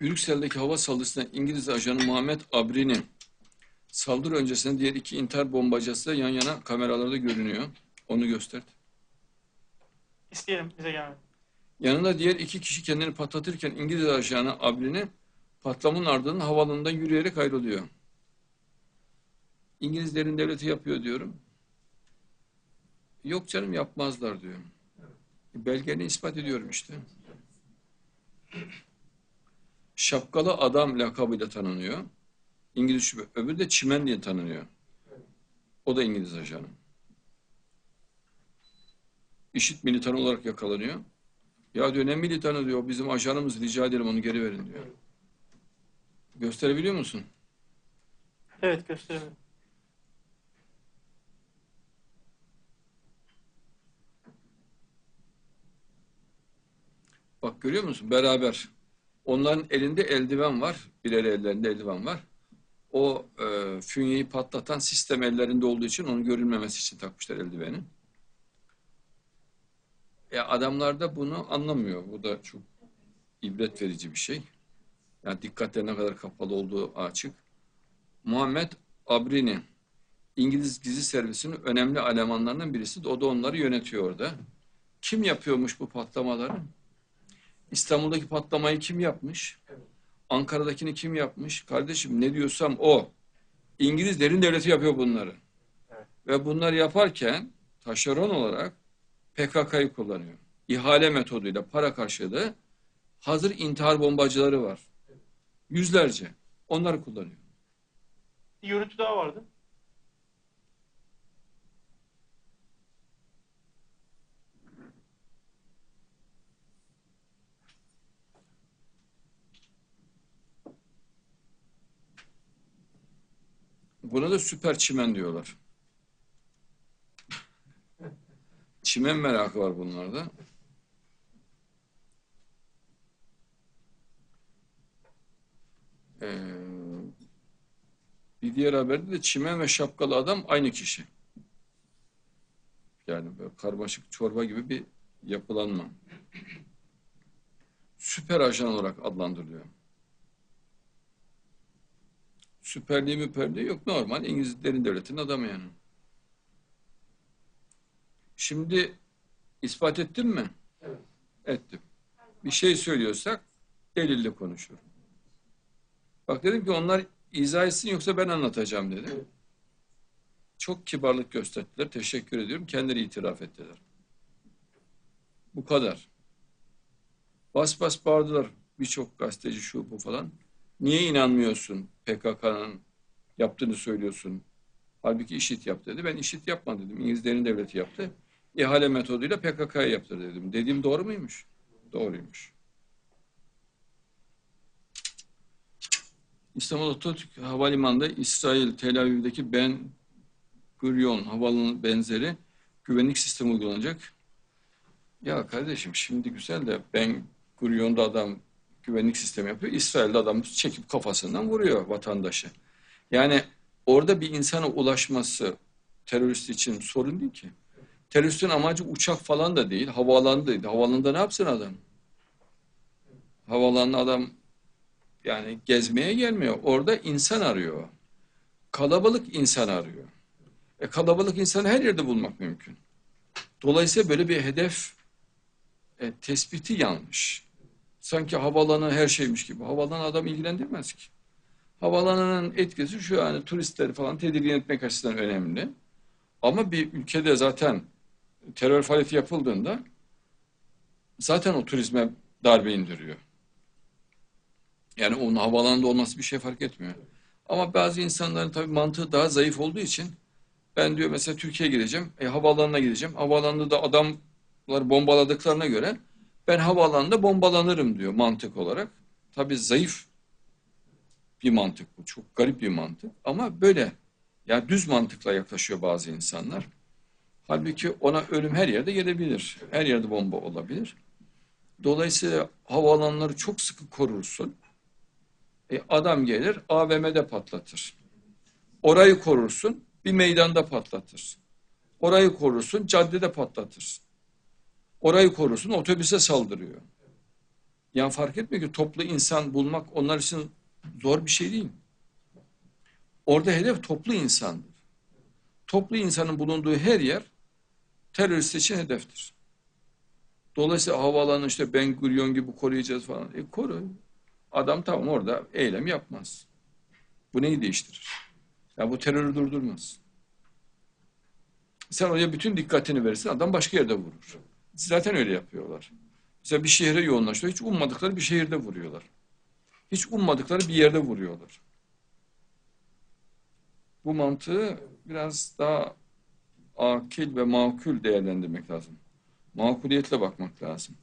Brüksel'deki hava saldırısında İngiliz ajanı Muhammed Abri'nin saldırı öncesinde diğer iki intihar bombacısı da yan yana kameralarda görünüyor. Onu göster. İsteyelim bize gelmedi. Yanında diğer iki kişi kendini patlatırken İngiliz ajanı Abri'nin patlamanın ardından havaalanından yürüyerek ayrılıyor. İngilizlerin devleti yapıyor diyorum. Yok canım yapmazlar diyor. Belgeni ispat ediyorum işte. Şapkalı adam lakabıyla tanınıyor. İngiliz şube. Öbürü de Çimen diye tanınıyor. O da İngiliz ajanı. İşit militan olarak yakalanıyor. Ya diyor ne militanı diyor. Bizim ajanımız rica ederim onu geri verin diyor. Gösterebiliyor musun? Evet gösterelim. Bak görüyor musun? Beraber. Onların elinde eldiven var. Birer ellerinde eldiven var. O e, fünyeyi patlatan sistem ellerinde olduğu için onun görülmemesi için takmışlar eldiveni. Ya adamlar da bunu anlamıyor. Bu da çok ibret verici bir şey. Yani dikkatleri ne kadar kapalı olduğu açık. Muhammed Abrini İngiliz gizli servisinin önemli elemanlarından birisi. O da onları yönetiyor orada. Kim yapıyormuş bu patlamaları? İstanbul'daki patlamayı kim yapmış? Ankara'dakini kim yapmış? Kardeşim ne diyorsam o. İngilizlerin devleti yapıyor bunları. Evet. Ve bunları yaparken taşeron olarak PKK'yı kullanıyor. İhale metoduyla para karşılığı hazır intihar bombacıları var. Yüzlerce. Onları kullanıyor. Bir görüntü daha vardı. Buna da süper çimen diyorlar. Çimen merakı var bunlarda. Ee, bir diğer haberde de çimen ve şapkalı adam aynı kişi. Yani böyle karmaşık çorba gibi bir yapılanma. Süper ajan olarak adlandırılıyor. Süperliği müperliği yok. Normal İngilizlerin devletinin adamı yani. Şimdi ispat ettim mi? Evet. Ettim. Bir şey söylüyorsak delille konuşurum. Bak dedim ki onlar izah etsin yoksa ben anlatacağım dedim. Evet. Çok kibarlık gösterdiler. Teşekkür ediyorum. Kendileri itiraf ettiler. Bu kadar. Bas bas bağırdılar. Birçok gazeteci şu bu falan. Niye inanmıyorsun PKK'nın yaptığını söylüyorsun? Halbuki IŞİD yaptı dedi. Ben IŞİD yapmadım dedim. İngilizlerin devleti yaptı. İhale metoduyla PKK'ya yaptı dedim. Dediğim doğru muymuş? Doğruymuş. İstanbul Atatürk Havalimanı'nda İsrail Tel Aviv'deki Ben Gurion havaalanı benzeri güvenlik sistemi uygulanacak. Ya kardeşim şimdi güzel de Ben Gurion'da adam güvenlik sistemi yapıyor. İsrail'de adam çekip kafasından vuruyor vatandaşı. Yani orada bir insana ulaşması terörist için sorun değil ki. Teröristin amacı uçak falan da değil, havaalanı değil. Havaalanında ne yapsın adam? Havaalanına adam yani gezmeye gelmiyor. Orada insan arıyor. Kalabalık insan arıyor. E kalabalık insanı her yerde bulmak mümkün. Dolayısıyla böyle bir hedef e, tespiti yanlış. Sanki havaalanı her şeymiş gibi. Havaalanı adam ilgilendirmez ki. Havaalanının etkisi şu yani turistleri falan tedirgin etmek açısından önemli. Ama bir ülkede zaten terör faaliyeti yapıldığında zaten o turizme darbe indiriyor. Yani onun havaalanında olması bir şey fark etmiyor. Ama bazı insanların tabii mantığı daha zayıf olduğu için ben diyor mesela Türkiye'ye gideceğim, e, havaalanına gideceğim. Havaalanında da adamlar bombaladıklarına göre ben havaalanında bombalanırım diyor mantık olarak. Tabii zayıf bir mantık bu. Çok garip bir mantık. Ama böyle yani düz mantıkla yaklaşıyor bazı insanlar. Halbuki ona ölüm her yerde gelebilir. Her yerde bomba olabilir. Dolayısıyla havaalanları çok sıkı korursun. E, adam gelir AVM'de patlatır. Orayı korursun bir meydanda patlatır. Orayı korursun caddede patlatır. Orayı korursun otobüse saldırıyor. Yani fark etmiyor ki toplu insan bulmak onlar için zor bir şey değil. Orada hedef toplu insandır. Toplu insanın bulunduğu her yer terörist için hedeftir. Dolayısıyla havaalanı işte Ben Gurion gibi koruyacağız falan. E koru. Adam tamam orada eylem yapmaz. Bu neyi değiştirir? Ya bu terörü durdurmaz. Sen oraya bütün dikkatini verirsin adam başka yerde vurur. Zaten öyle yapıyorlar. Mesela bir şehre yoğunlaşıyor. Hiç ummadıkları bir şehirde vuruyorlar. Hiç ummadıkları bir yerde vuruyorlar. Bu mantığı biraz daha akil ve makul değerlendirmek lazım. Makuliyetle bakmak lazım.